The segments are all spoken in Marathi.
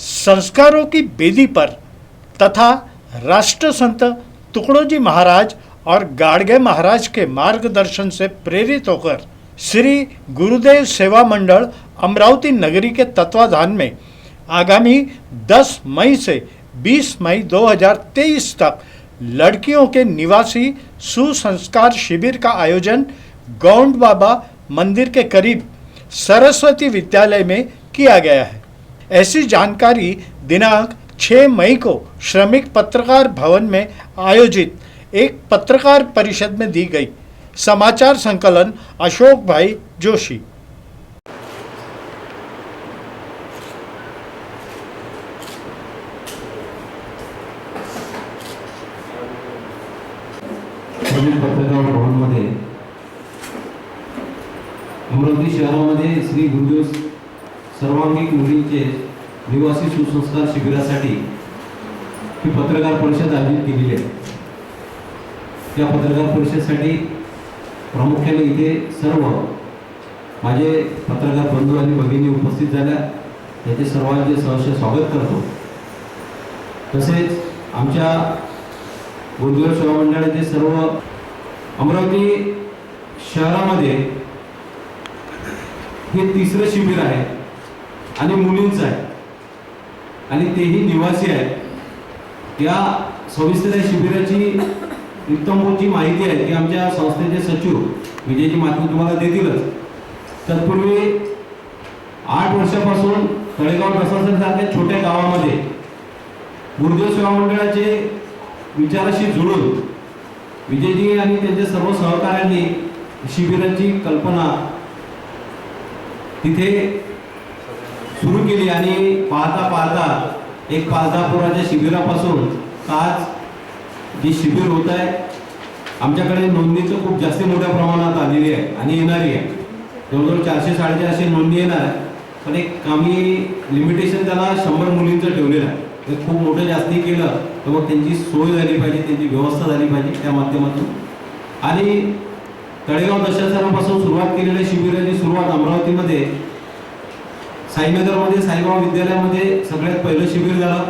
संस्कारों की बेदी पर तथा राष्ट्र संत तुकडोजी महाराज और गाडगे महाराज के मार्गदर्शन से प्रेरित होकर श्री गुरुदेव सेवा मंडल अमरावती नगरी के तत्वाधान में आगामी 10 मई से 20 मई 2023 तक लड़कियों के निवासी सुसंस्कार शिविर का आयोजन गौंड बाबा मंदिर के करीब सरस्वती विद्यालय में किया गया है। ऐसी जानकारी दिनांक 6 मई को श्रमिक पत्रकार भवन में आयोजित एक पत्रकार परिषद में दी गई। समाचार संकलन अशोक भाई जोशी। पत्रकार अमरावती श्री गुरुदेव सर्वांगीण मुलींचे निवासी सुसंस्कार शिबिरासाठी ही पत्रकार परिषद आयोजित केलेली आहे. त्या पत्रकार परिषदेसाठी प्रामुख्याने इथे सर्व माझे पत्रकार बंधू आणि भगिनी उपस्थित झाल्या. याचे सर्वांचे सहर्ष स्वागत करतो. तसेच आमच्या गुरुदेव सेवा मंडळाचे सर्व अमरावती शहरामध्ये हे तिसरं शिबिर आहे. आणि मुलींचं आहे. आणि तेही निवासी आहेत. या सविस्तर शिबिराची उत्तमची माहिती आहे ती आमच्या संस्थेचे सचिव विजयजी माहिती तुम्हाला देतीलच. तत्पूर्वी आठ वर्षापासून तळेगाव प्रशासनासारख्या छोट्या गावामध्ये गुरुदेव सेवा मंडळाचे विचाराशी जुळून विजयजी आणि त्यांच्या सर्व सहकाऱ्यांनी शिबिराची कल्पना तिथे सुरू केली आणि पाहता पाहता एक पाच दहा पोराच्या शिबिरापासून आज जे शिबिर होत आहे आमच्याकडे नोंदणीचं खूप जास्त मोठ्या प्रमाणात आलेली आहे आणि येणारी आहे. जवळजवळ चारशे साडेचारशे नोंदणी येणार आहे पण एक कमी लिमिटेशन त्याला शंभर मुलींचं ठेवलेलं आहे. ते खूप मोठं जास्ती केलं तर मग त्यांची सोय झाली पाहिजे त्यांची व्यवस्था झाली पाहिजे त्या माध्यमातून. आणि तळेगाव दशासनापासून सुरुवात केलेल्या शिबिराची सुरुवात अमरावतीमध्ये साईनगरमध्ये साईबाबा विद्यालयामध्ये सगळ्यात पहिलं शिबिर झालं.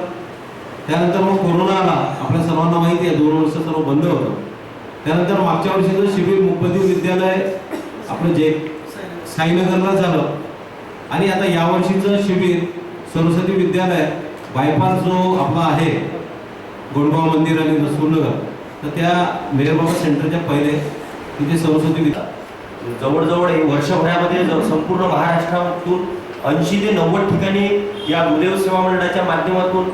त्यानंतर मग कोरोना आला. आपल्या सर्वांना माहिती आहे दोन वर्ष सर्व बंद होतं. त्यानंतर मागच्या वर्षीचं शिबिर मुकबधीर विद्यालय आपलं जे साईनगरला झालं. आणि आता यावर्षीचं शिबिर सरस्वती विद्यालय बायपास जो आपला आहे गोडगाव मंदिर आणि रसूलनगर तर त्या मेहरबाबा सेंटरच्या पहिले तिथे सरस्वती विद्या जवळजवळ एक वर्षभरामध्ये संपूर्ण महाराष्ट्रातून ऐंशी ते नव्वद ठिकाणी या गुरुदेव सेवा मंडळाच्या माध्यमातून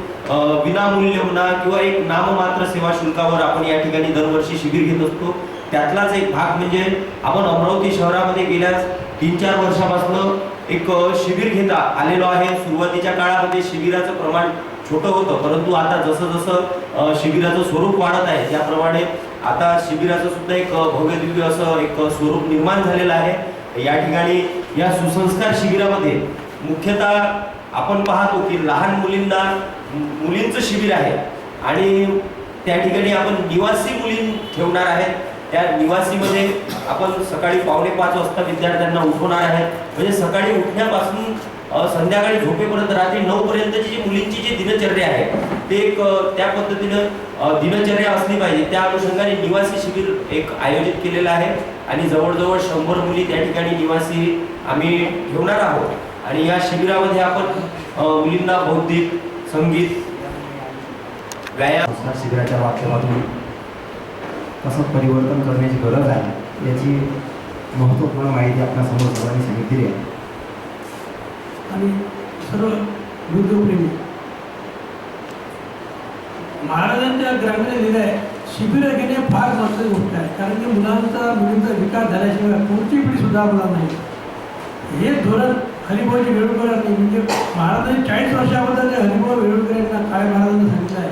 विनामूल्य म्हणा किंवा एक नाममात्र सेवा शुल्कावर आपण या ठिकाणी दरवर्षी शिबिर घेत असतो. त्यातलाच एक भाग म्हणजे आपण अमरावती शहरामध्ये गेल्यास तीन चार वर्षापासून एक शिबिर घेता आलेलो आहे. सुरुवातीच्या काळामध्ये शिबिराचं प्रमाण छोटं होतं परंतु आता जसं जसं शिबिराचं स्वरूप वाढत आहे त्याप्रमाणे आता शिबिराचं सुद्धा एक अ, भव्य दिव्य असं एक स्वरूप निर्माण झालेलं आहे. या ठिकाणी या सुसंस्कार शिबिरामध्ये मुख्यतः आपण पाहतो की लहान मुलींना मुलींचं शिबिर आहे आणि त्या ठिकाणी आपण निवासी मुली ठेवणार आहेत. त्या निवासीमध्ये आपण सकाळी पावणे पाच वाजता विद्यार्थ्यांना उठवणार आहे म्हणजे सकाळी उठण्यापासून संध्याकाळी झोपेपर्यंत रात्री नऊपर्यंतची जी मुलींची जी दिनचर्या आहे ते एक त्या पद्धतीनं दिनचर्या असली पाहिजे. त्या अनुषंगाने निवासी शिबिर एक आयोजित केलेलं आहे आणि जवळजवळ शंभर मुली त्या ठिकाणी निवासी आम्ही ठेवणार आहोत. आणि या शिबिरामध्ये आपण मुलींना बौद्धिक संगीत व्यायाम शिबिराच्या माध्यमातून कसं परिवर्तन करण्याची गरज आहे याची महत्त्वपूर्ण माहिती आपल्यासमोर सर्वांनी सांगितलेली आहे. आणि सर्व गुरुदेवप्रेमी महाराजांच्या ग्रंथाने लिहिलं आहे शिबिर घेणे फार महत्त्वाची गोष्ट आहे. कारण की मुलांचा मुलींचा विकास झाल्याशिवाय पुढची पिढी सुधारणार नाही. हे धोरण हरिभाऊजी वेळकर यांनी म्हणजे महाराजांनी चाळीस वर्षाबद्दल जे हरिभाऊ वेळुकर यांना काय महाराजांनी सांगितलं आहे.